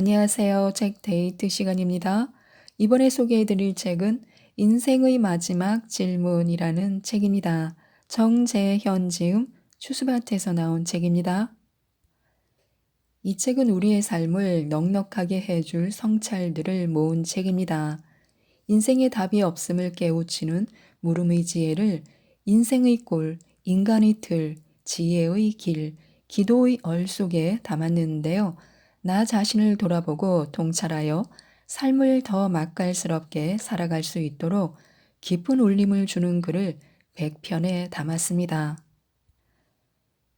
안녕하세요. 책 데이트 시간입니다. 이번에 소개해 드릴 책은 인생의 마지막 질문이라는 책입니다. 정재현 지음 추수밭에서 나온 책입니다. 이 책은 우리의 삶을 넉넉하게 해줄 성찰들을 모은 책입니다. 인생의 답이 없음을 깨우치는 물음의 지혜를 인생의 꼴, 인간의 틀, 지혜의 길, 기도의 얼 속에 담았는데요. 나 자신을 돌아보고 통찰하여 삶을 더 맛깔스럽게 살아갈 수 있도록 깊은 울림을 주는 글을 100편에 담았습니다.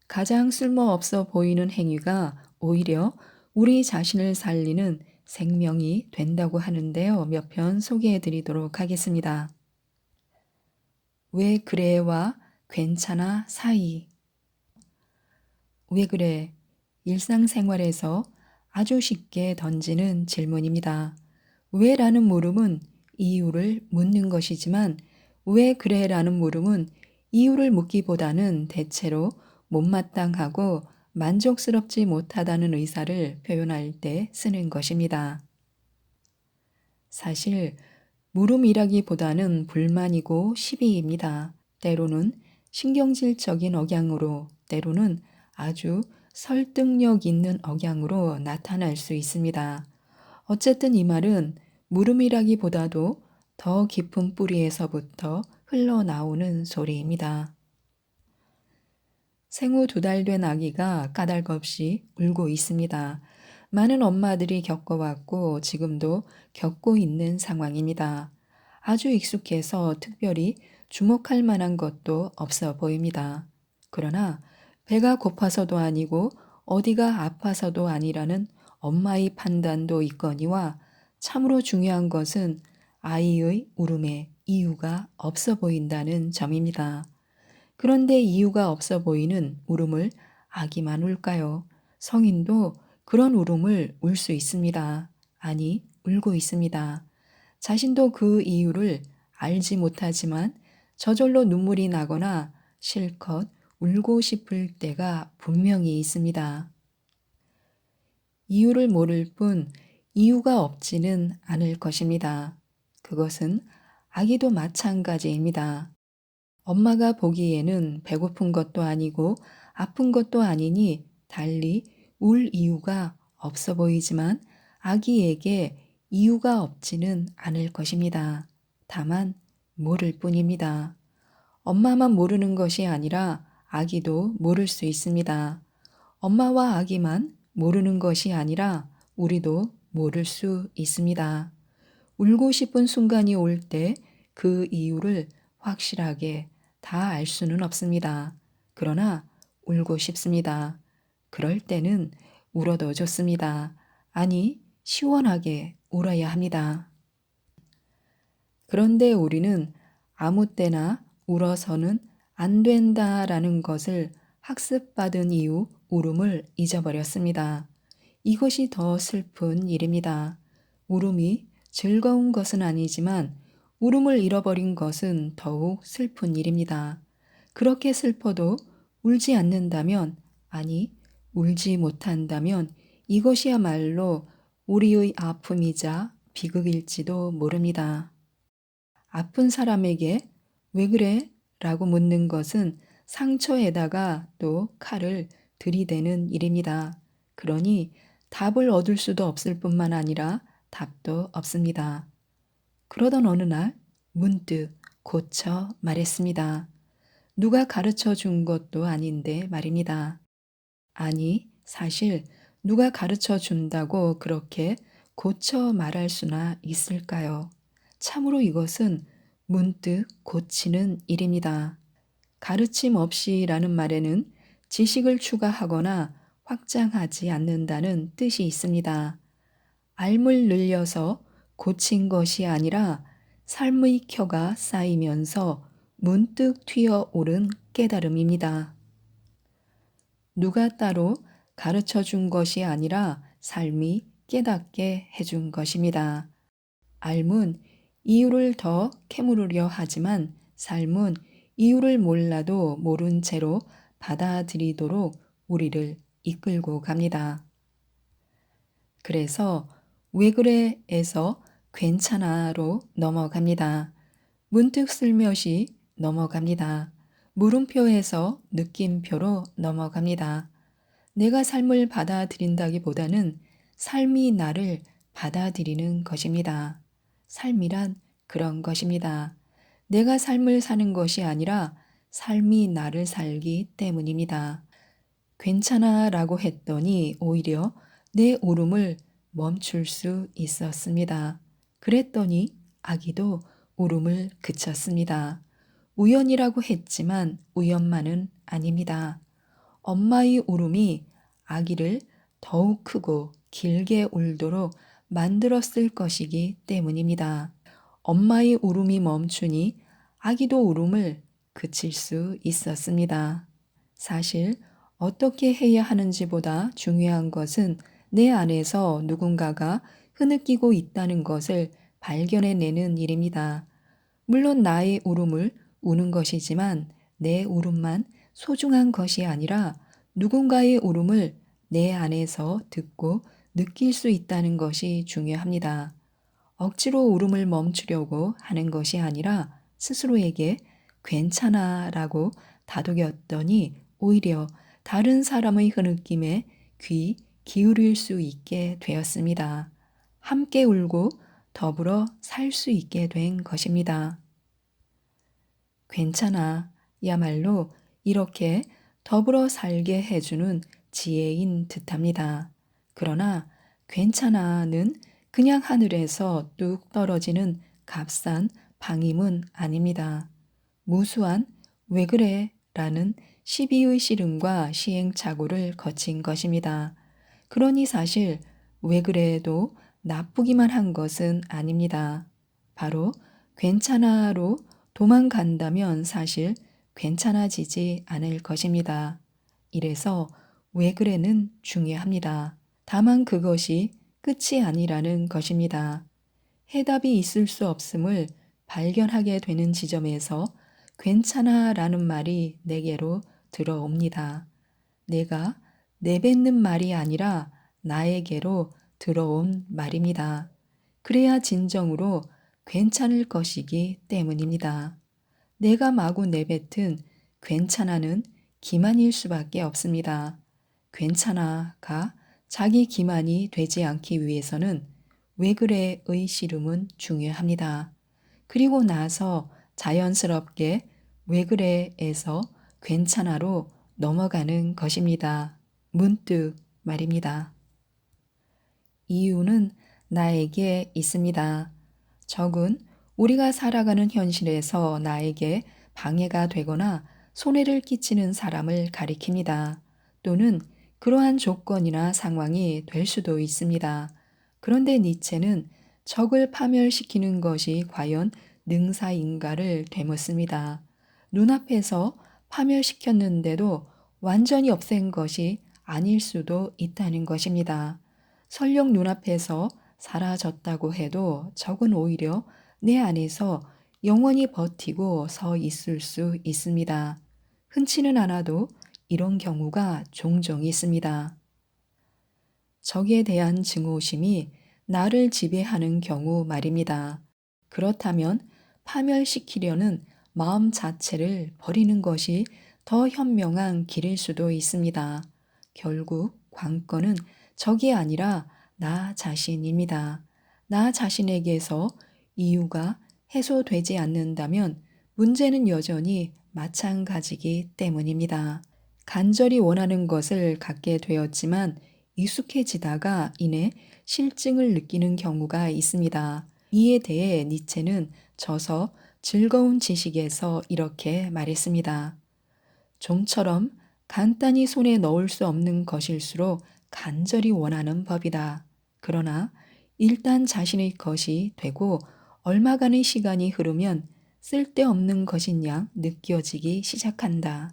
가장 쓸모없어 보이는 행위가 오히려 우리 자신을 살리는 생명이 된다고 하는데요. 몇 편 소개해 드리도록 하겠습니다. 왜 그래와 괜찮아 사이. 왜 그래? 일상생활에서 아주 쉽게 던지는 질문입니다. 왜 라는 물음은 이유를 묻는 것이지만 왜 그래 라는 물음은 이유를 묻기보다는 대체로 못마땅하고 만족스럽지 못하다는 의사를 표현할 때 쓰는 것입니다. 사실 물음이라기보다는 불만이고 시비입니다. 때로는 신경질적인 억양으로, 때로는 아주 설득력 있는 억양으로 나타날 수 있습니다. 어쨌든 이 말은 물음이라기보다도 더 깊은 뿌리에서부터 흘러나오는 소리입니다. 생후 두 달 된 아기가 까닭없이 울고 있습니다. 많은 엄마들이 겪어왔고 지금도 겪고 있는 상황입니다. 아주 익숙해서 특별히 주목할 만한 것도 없어 보입니다. 그러나 배가 고파서도 아니고 어디가 아파서도 아니라는 엄마의 판단도 있거니와 참으로 중요한 것은 아이의 울음에 이유가 없어 보인다는 점입니다. 그런데 이유가 없어 보이는 울음을 아기만 울까요? 성인도 그런 울음을 울 수 있습니다. 아니, 울고 있습니다. 자신도 그 이유를 알지 못하지만 저절로 눈물이 나거나 실컷 울고 싶을 때가 분명히 있습니다. 이유를 모를 뿐 이유가 없지는 않을 것입니다. 그것은 아기도 마찬가지입니다. 엄마가 보기에는 배고픈 것도 아니고 아픈 것도 아니니 달리 울 이유가 없어 보이지만 아기에게 이유가 없지는 않을 것입니다. 다만 모를 뿐입니다. 엄마만 모르는 것이 아니라 아기도 모를 수 있습니다. 엄마와 아기만 모르는 것이 아니라 우리도 모를 수 있습니다. 울고 싶은 순간이 올 때 그 이유를 확실하게 다 알 수는 없습니다. 그러나 울고 싶습니다. 그럴 때는 울어도 좋습니다. 아니, 시원하게 울어야 합니다. 그런데 우리는 아무 때나 울어서는 안 된다라는 것을 학습받은 이후 울음을 잊어버렸습니다. 이것이 더 슬픈 일입니다. 울음이 즐거운 것은 아니지만 울음을 잃어버린 것은 더욱 슬픈 일입니다. 그렇게 슬퍼도 울지 않는다면, 아니, 울지 못한다면 이것이야말로 우리의 아픔이자 비극일지도 모릅니다. 아픈 사람에게 왜 그래? 라고 묻는 것은 상처에다가 또 칼을 들이대는 일입니다. 그러니 답을 얻을 수도 없을 뿐만 아니라 답도 없습니다. 그러던 어느 날 문득 고쳐 말했습니다. 누가 가르쳐 준 것도 아닌데 말입니다. 아니, 사실 누가 가르쳐 준다고 그렇게 고쳐 말할 수나 있을까요? 참으로 이것은 문득 고치는 일입니다. 가르침 없이라는 말에는 지식을 추가하거나 확장하지 않는다는 뜻이 있습니다. 알물 늘려서 고친 것이 아니라 삶의 켜가 쌓이면서 문득 튀어오른 깨달음입니다. 누가 따로 가르쳐 준 것이 아니라 삶이 깨닫게 해준 것입니다. 알문 이유를 더 캐물으려 하지만 삶은 이유를 몰라도 모른 채로 받아들이도록 우리를 이끌고 갑니다. 그래서 왜 그래에서 괜찮아로 넘어갑니다. 문득 슬며시 넘어갑니다. 물음표에서 느낌표로 넘어갑니다. 내가 삶을 받아들인다기보다는 삶이 나를 받아들이는 것입니다. 삶이란 그런 것입니다. 내가 삶을 사는 것이 아니라 삶이 나를 살기 때문입니다. 괜찮아 라고 했더니 오히려 내 울음을 멈출 수 있었습니다. 그랬더니 아기도 울음을 그쳤습니다. 우연이라고 했지만 우연만은 아닙니다. 엄마의 울음이 아기를 더욱 크고 길게 울도록 만들었을 것이기 때문입니다. 엄마의 울음이 멈추니 아기도 울음을 그칠 수 있었습니다. 사실 어떻게 해야 하는지보다 중요한 것은 내 안에서 누군가가 흐느끼고 있다는 것을 발견해내는 일입니다. 물론 나의 울음을 우는 것이지만 내 울음만 소중한 것이 아니라 누군가의 울음을 내 안에서 듣고 느낄 수 있다는 것이 중요합니다. 억지로 울음을 멈추려고 하는 것이 아니라 스스로에게 괜찮아 라고 다독였더니 오히려 다른 사람의 흐느낌에 귀 기울일 수 있게 되었습니다. 함께 울고 더불어 살 수 있게 된 것입니다. 괜찮아. 야말로 이렇게 더불어 살게 해주는 지혜인 듯합니다. 그러나 괜찮아는 그냥 하늘에서 뚝 떨어지는 값싼 방임은 아닙니다. 무수한 왜 그래? 라는 시비의 씨름과 시행착오를 거친 것입니다. 그러니 사실 왜 그래도 나쁘기만 한 것은 아닙니다. 바로 괜찮아로 도망간다면 사실 괜찮아지지 않을 것입니다. 이래서 왜 그래는 중요합니다. 다만 그것이 끝이 아니라는 것입니다. 해답이 있을 수 없음을 발견하게 되는 지점에서 괜찮아 라는 말이 내게로 들어옵니다. 내가 내뱉는 말이 아니라 나에게로 들어온 말입니다. 그래야 진정으로 괜찮을 것이기 때문입니다. 내가 마구 내뱉은 괜찮아는 기만일 수밖에 없습니다. 괜찮아가 자기 기만이 되지 않기 위해서는 왜 그래의 씨름은 중요합니다. 그리고 나서 자연스럽게 왜 그래에서 괜찮아로 넘어가는 것입니다. 문득 말입니다. 이유는 나에게 있습니다. 적은 우리가 살아가는 현실에서 나에게 방해가 되거나 손해를 끼치는 사람을 가리킵니다. 또는 그러한 조건이나 상황이 될 수도 있습니다. 그런데 니체는 적을 파멸시키는 것이 과연 능사인가를 되묻습니다. 눈앞에서 파멸시켰는데도 완전히 없앤 것이 아닐 수도 있다는 것입니다. 설령 눈앞에서 사라졌다고 해도 적은 오히려 내 안에서 영원히 버티고 서 있을 수 있습니다. 흔치는 않아도 이런 경우가 종종 있습니다. 적에 대한 증오심이 나를 지배하는 경우 말입니다. 그렇다면 파멸시키려는 마음 자체를 버리는 것이 더 현명한 길일 수도 있습니다. 결국 관건은 적이 아니라 나 자신입니다. 나 자신에게서 이유가 해소되지 않는다면 문제는 여전히 마찬가지기 때문입니다. 간절히 원하는 것을 갖게 되었지만 익숙해지다가 이내 실증을 느끼는 경우가 있습니다. 이에 대해 니체는 져서 즐거운 지식에서 이렇게 말했습니다. 좀처럼 간단히 손에 넣을 수 없는 것일수록 간절히 원하는 법이다. 그러나 일단 자신의 것이 되고 얼마간의 시간이 흐르면 쓸데없는 것인 양 느껴지기 시작한다.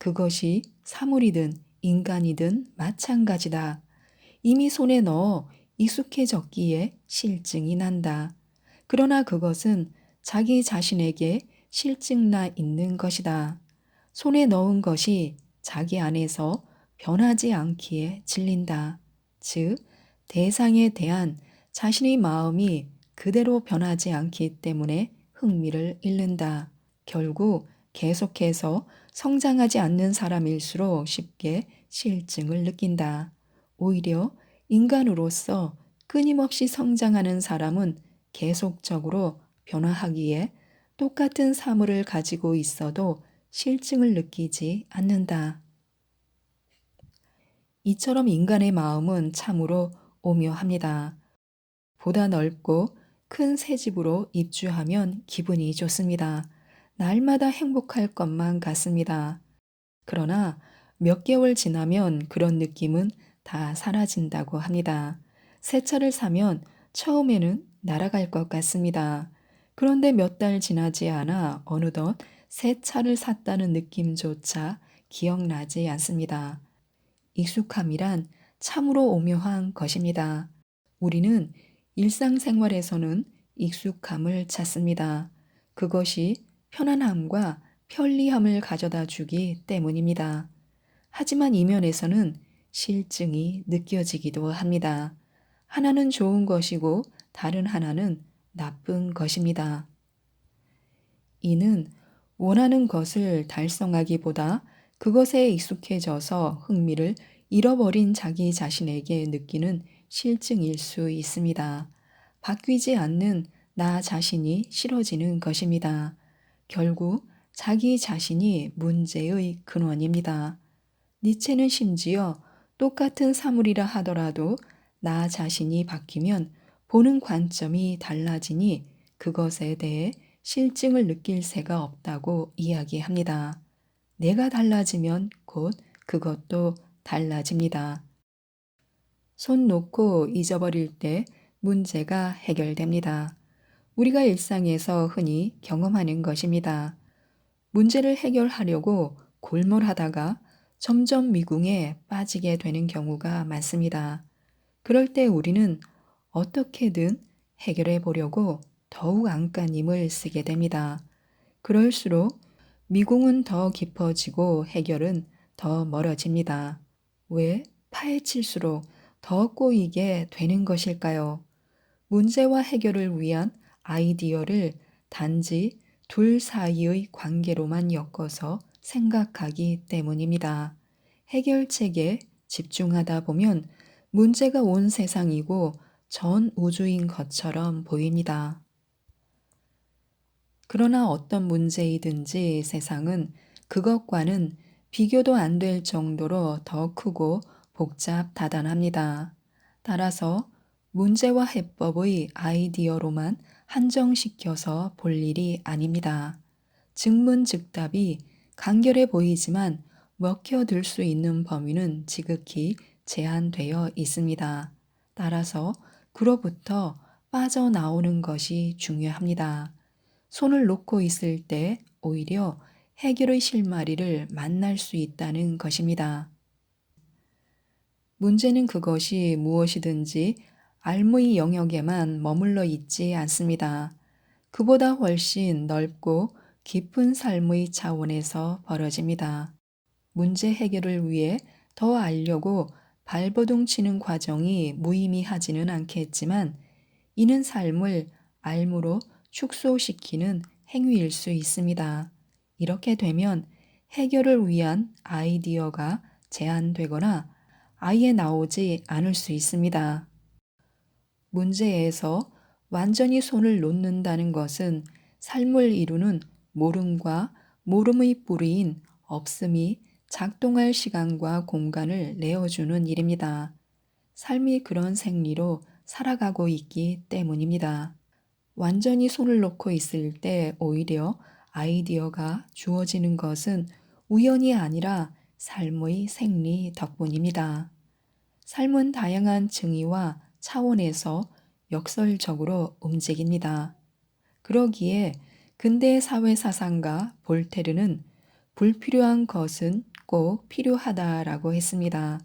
그것이 사물이든 인간이든 마찬가지다. 이미 손에 넣어 익숙해졌기에 실증이 난다. 그러나 그것은 자기 자신에게 실증나 있는 것이다. 손에 넣은 것이 자기 안에서 변하지 않기에 질린다. 즉, 대상에 대한 자신의 마음이 그대로 변하지 않기 때문에 흥미를 잃는다. 결국 계속해서 성장하지 않는 사람일수록 쉽게 실증을 느낀다. 오히려 인간으로서 끊임없이 성장하는 사람은 계속적으로 변화하기에 똑같은 사물을 가지고 있어도 실증을 느끼지 않는다. 이처럼 인간의 마음은 참으로 오묘합니다. 보다 넓고 큰 새 집으로 입주하면 기분이 좋습니다. 날마다 행복할 것만 같습니다. 그러나 몇 개월 지나면 그런 느낌은 다 사라진다고 합니다. 새 차를 사면 처음에는 날아갈 것 같습니다. 그런데 몇 달 지나지 않아 어느덧 새 차를 샀다는 느낌조차 기억나지 않습니다. 익숙함이란 참으로 오묘한 것입니다. 우리는 일상생활에서는 익숙함을 찾습니다. 그것이 편안함과 편리함을 가져다 주기 때문입니다. 하지만 이면에서는 실증이 느껴지기도 합니다. 하나는 좋은 것이고 다른 하나는 나쁜 것입니다. 이는 원하는 것을 달성하기보다 그것에 익숙해져서 흥미를 잃어버린 자기 자신에게 느끼는 실증일 수 있습니다. 바뀌지 않는 나 자신이 싫어지는 것입니다. 결국 자기 자신이 문제의 근원입니다. 니체는 심지어 똑같은 사물이라 하더라도 나 자신이 바뀌면 보는 관점이 달라지니 그것에 대해 실증을 느낄 새가 없다고 이야기합니다. 내가 달라지면 곧 그것도 달라집니다. 손 놓고 잊어버릴 때 문제가 해결됩니다. 우리가 일상에서 흔히 경험하는 것입니다. 문제를 해결하려고 골몰하다가 점점 미궁에 빠지게 되는 경우가 많습니다. 그럴 때 우리는 어떻게든 해결해 보려고 더욱 안간힘을 쓰게 됩니다. 그럴수록 미궁은 더 깊어지고 해결은 더 멀어집니다. 왜 파헤칠수록 더 꼬이게 되는 것일까요? 문제와 해결을 위한 아이디어를 단지 둘 사이의 관계로만 엮어서 생각하기 때문입니다. 해결책에 집중하다 보면 문제가 온 세상이고 전 우주인 것처럼 보입니다. 그러나 어떤 문제이든지 세상은 그것과는 비교도 안 될 정도로 더 크고 복잡 다단합니다. 따라서 문제와 해법의 아이디어로만 한정시켜서 볼 일이 아닙니다. 증문즉답이 간결해 보이지만 먹혀들 수 있는 범위는 지극히 제한되어 있습니다. 따라서 그로부터 빠져나오는 것이 중요합니다. 손을 놓고 있을 때 오히려 해결의 실마리를 만날 수 있다는 것입니다. 문제는 그것이 무엇이든지 알무의 영역에만 머물러 있지 않습니다. 그보다 훨씬 넓고 깊은 삶의 차원에서 벌어집니다. 문제 해결을 위해 더 알려고 발버둥 치는 과정이 무의미하지는 않겠지만 이는 삶을 알무로 축소시키는 행위일 수 있습니다. 이렇게 되면 해결을 위한 아이디어가 제한되거나 아예 나오지 않을 수 있습니다. 문제에서 완전히 손을 놓는다는 것은 삶을 이루는 모름과 모름의 뿌리인 없음이 작동할 시간과 공간을 내어주는 일입니다. 삶이 그런 생리로 살아가고 있기 때문입니다. 완전히 손을 놓고 있을 때 오히려 아이디어가 주어지는 것은 우연이 아니라 삶의 생리 덕분입니다. 삶은 다양한 증의와 차원에서 역설적으로 움직입니다. 그러기에 근대 사회 사상가 볼테르는 불필요한 것은 꼭 필요하다라고 했습니다.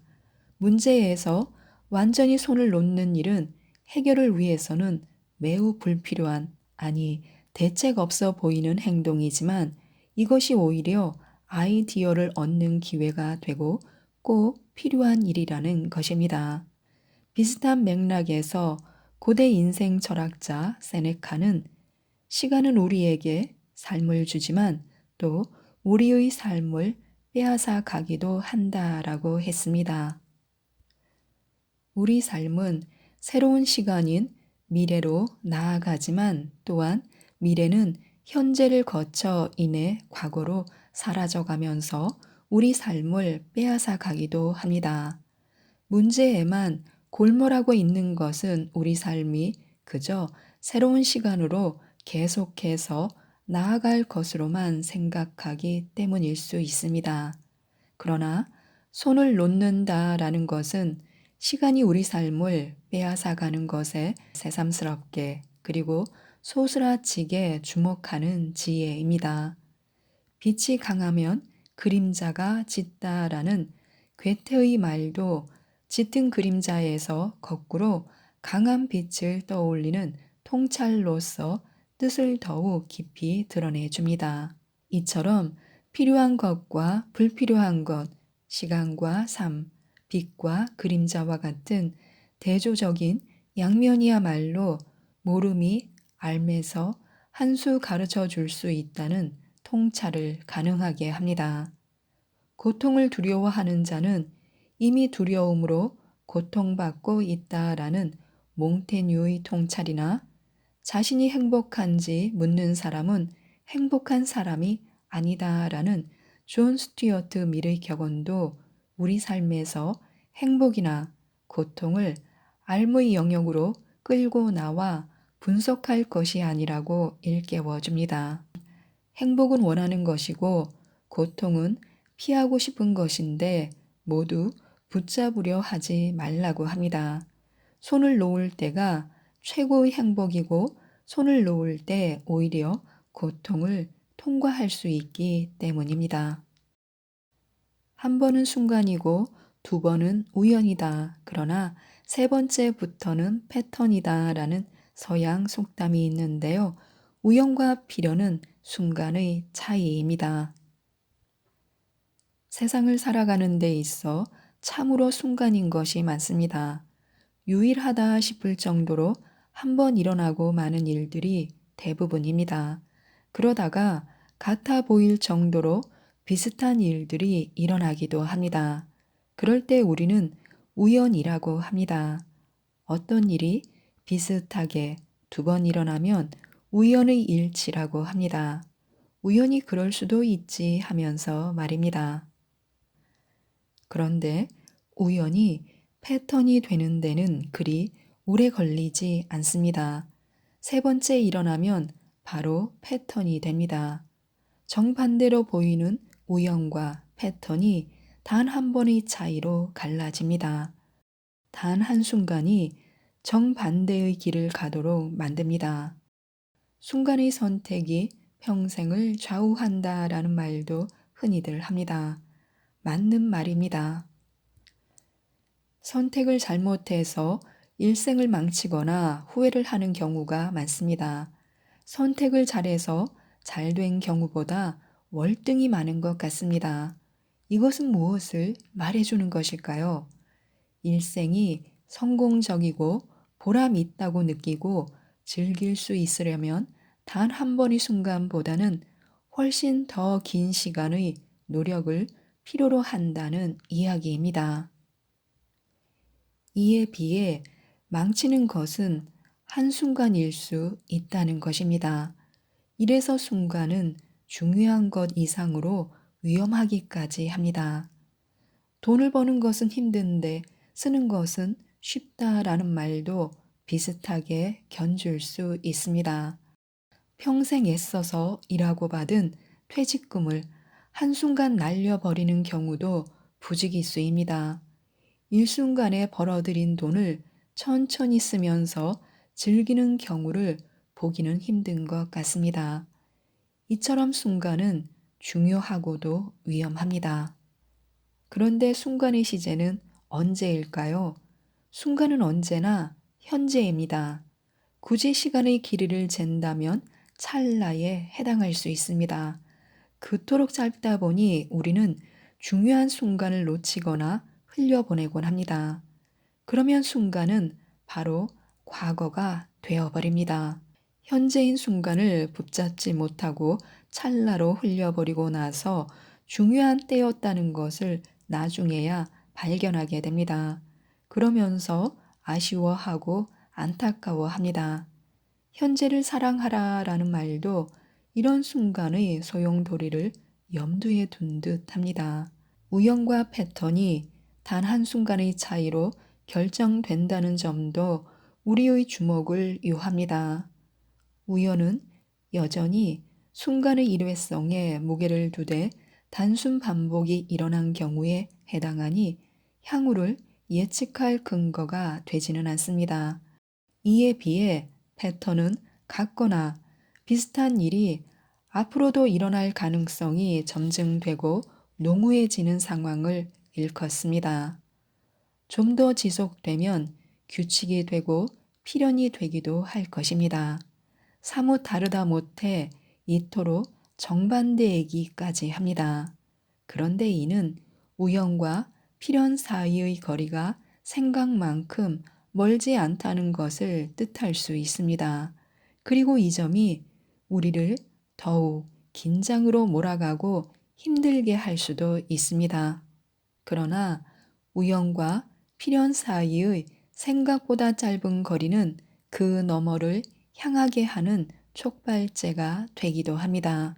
문제에서 완전히 손을 놓는 일은 해결을 위해서는 매우 불필요한, 아니, 대책 없어 보이는 행동이지만 이것이 오히려 아이디어를 얻는 기회가 되고 꼭 필요한 일이라는 것입니다. 비슷한 맥락에서 고대 인생 철학자 세네카는 시간은 우리에게 삶을 주지만 또 우리의 삶을 빼앗아 가기도 한다라고 했습니다. 우리 삶은 새로운 시간인 미래로 나아가지만 또한 미래는 현재를 거쳐 인해 과거로 사라져 가면서 우리 삶을 빼앗아 가기도 합니다. 문제에만 골몰하고 있는 것은 우리 삶이 그저 새로운 시간으로 계속해서 나아갈 것으로만 생각하기 때문일 수 있습니다. 그러나 손을 놓는다라는 것은 시간이 우리 삶을 빼앗아 가는 것에 새삼스럽게 그리고 소스라치게 주목하는 지혜입니다. 빛이 강하면 그림자가 짙다라는 괴테의 말도 짙은 그림자에서 거꾸로 강한 빛을 떠올리는 통찰로서 뜻을 더욱 깊이 드러내 줍니다. 이처럼 필요한 것과 불필요한 것, 시간과 삶, 빛과 그림자와 같은 대조적인 양면이야말로 모름이 알매서 한 수 가르쳐 줄 수 있다는 통찰을 가능하게 합니다. 고통을 두려워하는 자는 이미 두려움으로 고통받고 있다라는 몽테뉴의 통찰이나 자신이 행복한지 묻는 사람은 행복한 사람이 아니다라는 존 스튜어트 밀의 격언도 우리 삶에서 행복이나 고통을 알무의 영역으로 끌고 나와 분석할 것이 아니라고 일깨워 줍니다. 행복은 원하는 것이고 고통은 피하고 싶은 것인데 모두 붙잡으려 하지 말라고 합니다. 손을 놓을 때가 최고의 행복이고 손을 놓을 때 오히려 고통을 통과할 수 있기 때문입니다. 한 번은 순간이고 두 번은 우연이다. 그러나 세 번째부터는 패턴이다. 라는 서양 속담이 있는데요. 우연과 필연은 순간의 차이입니다. 세상을 살아가는 데 있어 참으로 순간인 것이 많습니다. 유일하다 싶을 정도로 한 번 일어나고 마는 일들이 대부분입니다. 그러다가 같아 보일 정도로 비슷한 일들이 일어나기도 합니다. 그럴 때 우리는 우연이라고 합니다. 어떤 일이 비슷하게 두 번 일어나면 우연의 일치라고 합니다. 우연히 그럴 수도 있지 하면서 말입니다. 그런데 우연히 패턴이 되는 데는 그리 오래 걸리지 않습니다. 세 번째 일어나면 바로 패턴이 됩니다. 정반대로 보이는 우연과 패턴이 단 한 번의 차이로 갈라집니다. 단 한순간이 정반대의 길을 가도록 만듭니다. 순간의 선택이 평생을 좌우한다라는 말도 흔히들 합니다. 맞는 말입니다. 선택을 잘못해서 일생을 망치거나 후회를 하는 경우가 많습니다. 선택을 잘해서 잘 된 경우보다 월등히 많은 것 같습니다. 이것은 무엇을 말해주는 것일까요? 일생이 성공적이고 보람 있다고 느끼고 즐길 수 있으려면 단 한 번의 순간보다는 훨씬 더 긴 시간의 노력을 필요로 한다는 이야기입니다. 이에 비해 망치는 것은 한순간일 수 있다는 것입니다. 이래서 순간은 중요한 것 이상으로 위험하기까지 합니다. 돈을 버는 것은 힘든데 쓰는 것은 쉽다라는 말도 비슷하게 견줄 수 있습니다. 평생 애써서 일하고 받은 퇴직금을 한순간 날려버리는 경우도 부지기수입니다. 일순간에 벌어들인 돈을 천천히 쓰면서 즐기는 경우를 보기는 힘든 것 같습니다. 이처럼 순간은 중요하고도 위험합니다. 그런데 순간의 시제는 언제일까요? 순간은 언제나 현재입니다. 굳이 시간의 길이를 잰다면 찰나에 해당할 수 있습니다. 그토록 짧다 보니 우리는 중요한 순간을 놓치거나 흘려보내곤 합니다. 그러면 순간은 바로 과거가 되어버립니다. 현재인 순간을 붙잡지 못하고 찰나로 흘려버리고 나서 중요한 때였다는 것을 나중에야 발견하게 됩니다. 그러면서 아쉬워하고 안타까워합니다. 현재를 사랑하라 라는 말도 이런 순간의 소용돌이를 염두에 둔 듯 합니다. 우연과 패턴이 단 한순간의 차이로 결정된다는 점도 우리의 주목을 요합니다. 우연은 여전히 순간의 일회성에 무게를 두되 단순 반복이 일어난 경우에 해당하니 향후를 예측할 근거가 되지는 않습니다. 이에 비해 패턴은 같거나 비슷한 일이 앞으로도 일어날 가능성이 점증되고 농후해지는 상황을 일컫습니다. 좀 더 지속되면 규칙이 되고 필연이 되기도 할 것입니다. 사뭇 다르다 못해 이토록 정반대이기까지 합니다. 그런데 이는 우연과 필연 사이의 거리가 생각만큼 멀지 않다는 것을 뜻할 수 있습니다. 그리고 이 점이 우리를 더욱 긴장으로 몰아가고 힘들게 할 수도 있습니다. 그러나 우연과 필연 사이의 생각보다 짧은 거리는 그 너머를 향하게 하는 촉발제가 되기도 합니다.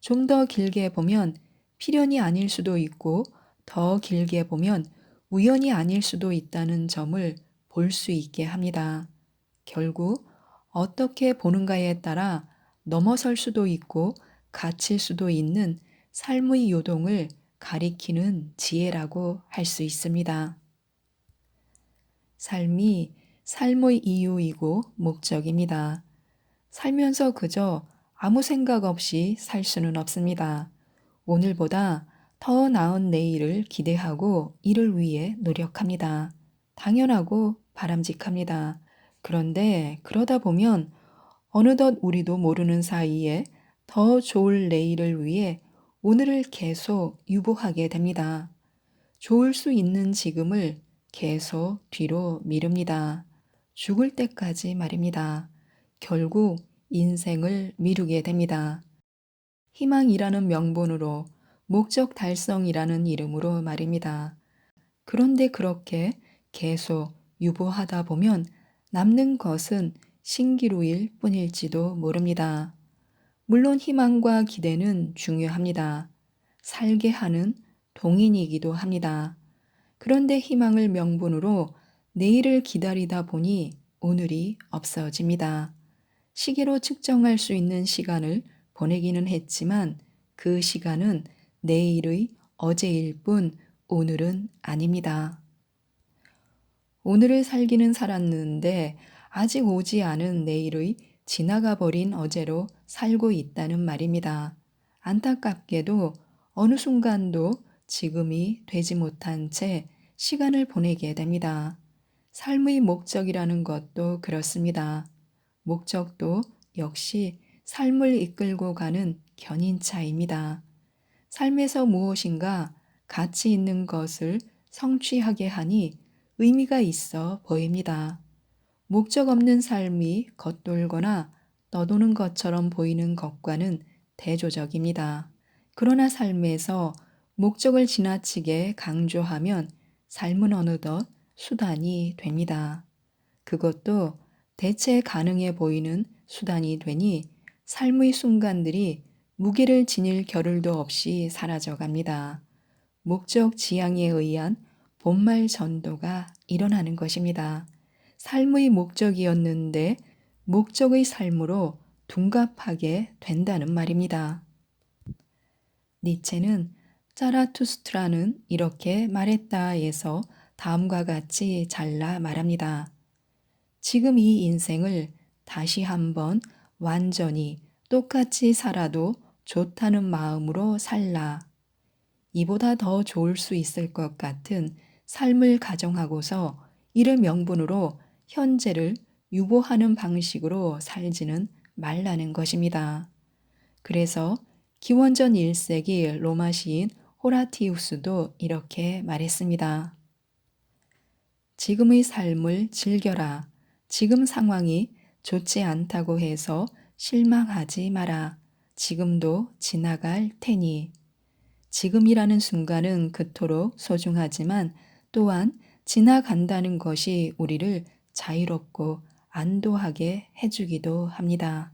좀 더 길게 보면 필연이 아닐 수도 있고 더 길게 보면 우연이 아닐 수도 있다는 점을 볼 수 있게 합니다. 결국 어떻게 보는가에 따라 넘어설 수도 있고 갇힐 수도 있는 삶의 요동을 가리키는 지혜라고 할 수 있습니다. 삶이 삶의 이유이고 목적입니다. 살면서 그저 아무 생각 없이 살 수는 없습니다. 오늘보다 더 나은 내일을 기대하고 이를 위해 노력합니다. 당연하고 바람직합니다. 그런데 그러다 보면 어느덧 우리도 모르는 사이에 더 좋을 내일을 위해 오늘을 계속 유보하게 됩니다. 좋을 수 있는 지금을 계속 뒤로 미룹니다. 죽을 때까지 말입니다. 결국 인생을 미루게 됩니다. 희망이라는 명분으로 목적 달성이라는 이름으로 말입니다. 그런데 그렇게 계속 유보하다 보면 남는 것은 신기루일 뿐일지도 모릅니다. 물론 희망과 기대는 중요합니다. 살게 하는 동인이기도 합니다. 그런데 희망을 명분으로 내일을 기다리다 보니 오늘이 없어집니다. 시계로 측정할 수 있는 시간을 보내기는 했지만 그 시간은 내일의 어제일 뿐 오늘은 아닙니다. 오늘을 살기는 살았는데 아직 오지 않은 내일의 지나가 버린 어제로 살고 있다는 말입니다. 안타깝게도 어느 순간도 지금이 되지 못한 채 시간을 보내게 됩니다. 삶의 목적이라는 것도 그렇습니다. 목적도 역시 삶을 이끌고 가는 견인차입니다. 삶에서 무엇인가 가치 있는 것을 성취하게 하니 의미가 있어 보입니다. 목적 없는 삶이 겉돌거나 떠도는 것처럼 보이는 것과는 대조적입니다. 그러나 삶에서 목적을 지나치게 강조하면 삶은 어느덧 수단이 됩니다. 그것도 대체 가능해 보이는 수단이 되니 삶의 순간들이 무게를 지닐 겨를도 없이 사라져 갑니다. 목적 지향에 의한 본말 전도가 일어나는 것입니다. 삶의 목적이었는데 목적의 삶으로 둔갑하게 된다는 말입니다. 니체는 짜라투스트라는 이렇게 말했다에서 다음과 같이 잘라 말합니다. 지금 이 인생을 다시 한번 완전히 똑같이 살아도 좋다는 마음으로 살라. 이보다 더 좋을 수 있을 것 같은 삶을 가정하고서 이를 명분으로 현재를 유보하는 방식으로 살지는 말라는 것입니다. 그래서 기원전 1세기 로마 시인 호라티우스도 이렇게 말했습니다. 지금의 삶을 즐겨라. 지금 상황이 좋지 않다고 해서 실망하지 마라. 지금도 지나갈 테니. 지금이라는 순간은 그토록 소중하지만 또한 지나간다는 것이 우리를 자유롭고 안도하게 해주기도 합니다.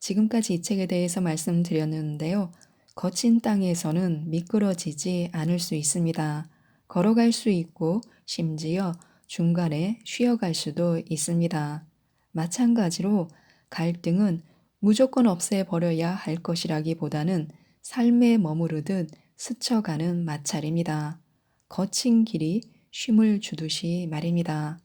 지금까지 이 책에 대해서 말씀드렸는데요. 거친 땅에서는 미끄러지지 않을 수 있습니다. 걸어갈 수 있고 심지어 중간에 쉬어갈 수도 있습니다. 마찬가지로 갈등은 무조건 없애버려야 할 것이라기보다는 삶에 머무르듯 스쳐가는 마찰입니다. 거친 길이 쉼을 주듯이 말입니다.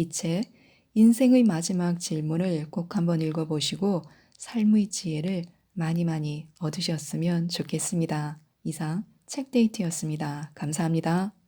이 책 인생의 마지막 질문을 꼭 한번 읽어보시고 삶의 지혜를 많이 많이 얻으셨으면 좋겠습니다. 이상 책데이트였습니다. 감사합니다.